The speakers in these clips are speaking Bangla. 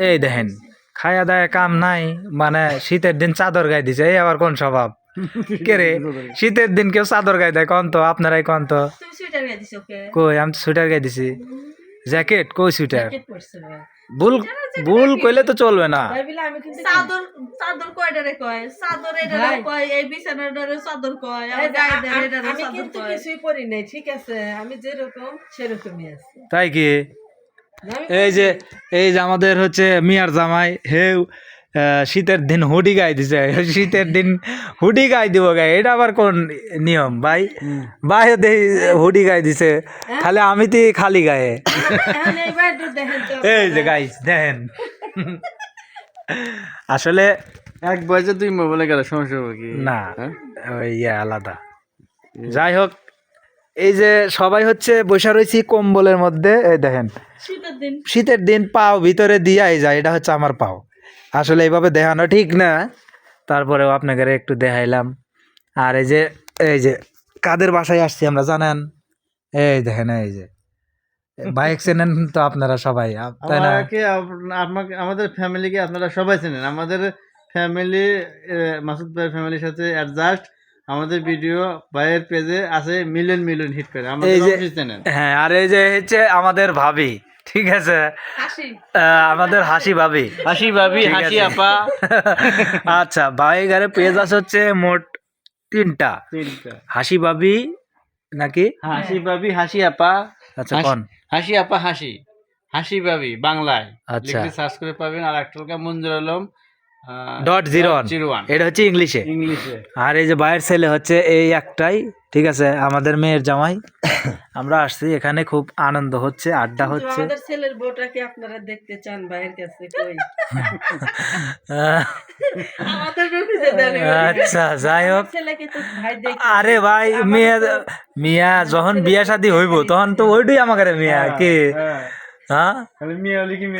এই দেখেন খায়া দায়া কাম নাই মানে শীতের দিন চাদর গায়ে দিছে এই আবার কোন স্বভাব? কে রে? শীতের দিন কেউ চাদর গায়ে দেয় কন তো আপনারাই কন তো। তুমি সুইটার গায়ে দিছো ওকে। কই আমি তো সোয়েটার গায়ে দিছি। জ্যাকেট? কই সোয়েটার জ্যাকেট পরছে ভাই ভুল ভুল কইলে তো চলবে না। ভাই বলে আমি কিন্তু চাদর চাদর কয়টারে কয়? চাদর এটারে কয় এই বিছানাটারে চাদর কয় এই আমার যে গায়ে আ- দেয় আ- এটারে আমি কিন্তু কিছুই পরি নাই ঠিক আছে? আমি যেরকম সেরকমই আছি। তাই কি? এই যে এই যে আমাদের হচ্ছে মিয়ার জামাই হে আহ, শীতের দিন হুডি গায়ে দিছে। শীতের দিন হুডি গায়ে দিব গায়ে এটা আবার কোন নিয়ম ভাই? ভাই দেই হুডি গায়ে দিছে। খালি আমি তো খালি গায়ে। তো। এই যে গাইস দেখেন। আসলে এক বয়সে দুই মোবাইলে গেলে সমস্যা হবে কি? না হ্যাঁ? ওই ইয়ে আলাদা। যাই হোক এই যে সবাই হচ্ছে বসে রয়েছি কম্বলের মধ্যে এই দেখেন। শীতের দিন। শীতের দিন পাও ভিতরে দিয়াই যায় এটা হচ্ছে আমার পাও। আসলে এইভাবে দেখানো ঠিক না। তারপরেও আপনাকে একটু দেখাইলাম। আর এই যে এই যে কাদের বাসায় আসছি আমরা জানেন? এই দেখেন এই যে। বাইক চেনেন তো আপনারা সবাই তাই না? আমাকে আমাদের ফ্যামিলিকে আপনারা সবাই চেনেন। আমাদের ফ্যামিলি মাসুদ ভাইয়ের ফ্যামিলির সাথে অ্যাডজাস্ট আমাদের ভিডিও ভাইয়ের পেজে আছে মিলিয়ন মিলিয়ন হিট করে। আমাদের অবশ্যই চেনেন হ্যাঁ আর এই যে হচ্ছে আমাদের ভাবি ঠিক আছে? হাসি। আমাদের হাসি ভাবি। হাসি ভাবি হাসি। আপা। আচ্ছা বাইগারে পেজ আছে হচ্ছে মোট তিনটা। তিনটা। হাসি ভাবি নাকি? হাসি ভাবি হাসি আপা। আচ্ছা হাসি- কোন? হাসি আপা হাসি। হাসি ভাবি বাংলায়। আচ্ছা। সার্চ করে পাবেন। আর একটা Manjur Alam dot zero one এটা হচ্ছে ইংলিশে। ইংলিশে। আর এই যে বাইরের ছেলে হচ্ছে এই একটাই ঠিক আছে? আমাদের মেয়ের জামাই। আমরা আসছি এখানে খুব আনন্দ হচ্ছে আড্ডা হচ্ছে। আমাদের ছেলের বউটাকে আপনারা দেখতে চান ভাইয়ের কাছে? কই? আমাদের আচ্ছা যাই হোক। ছেলেকে তো ভাই দেখি আরে ভাই মেয়ে মিয়া যখন বিয়া শাদী হইব তখন তো ওইটাই আমাকে মিয়া কি? হ্যাঁ। হ্যাঁ?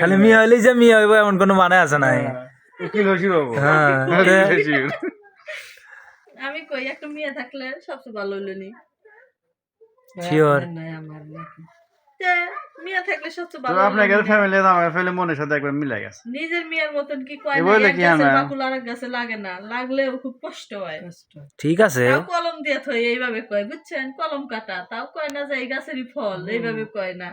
খালি মেয়ে হলে যে মিয়া হইব এমন কোনো মানে আছে নাই। উকিল হসির হ্যাঁ। আমি কই একটা মেয়ে থাকলে সবচেয়ে ভালো হইল নি। Sure. নাই আমার নাকি তে, মেয়ে থাকলে সবচেয়ে ভালো আপনাকে হইল ফ্যামিলি আমার ফ্যামিলি মনের সাথে একবার মিলে গেছে। নিজের মেয়ের মতন কি কয় এ না কি গাছের বাকুল আরেক গাছে লাগে না লাগলেও খুব কষ্ট হয়। ঠিক আছে। কলম দিয়ে থই এইভাবে কয় বুঝছেন? কলম কাটা তাও কয় না যে এই গাছেরই ফল এইভাবে কয় না।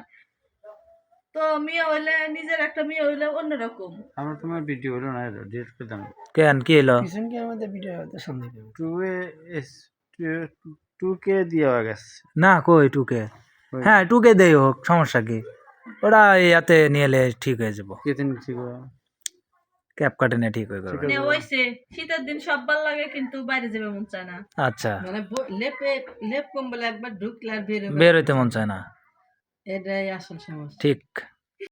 তো মেয়ে হইলে নিজের একটা মেয়ে হইলে অন্যরকম। আমরা তোমার ভিডিও হলো না ডিলিট করে দাম কেন কি এলো? পিছন কি আমাদের ভিডিও হতে সন্দেহ টু এস টু কে দেওয়া গেছে। না কই টুকে? হ্যাঁ টুকে দেই হোক সমস্যা কি? ওরা ইয়াতে নিয়ে এলে ঠিক হয়ে যাব। কেতেন ঠিক ক্যাপ কাটে নিয়ে ঠিক হয়ে যাবে। মানে ওইসে শীতের দিন সব ভালো লাগে কিন্তু বাইরে যাবে মন চায় না। আচ্ছা। মানে লেপে লেপ কম্বলে একবার ঢুকলে আর বের বের হইতে মন চায় না। এটাই আসল সমস্যা। ঠিক।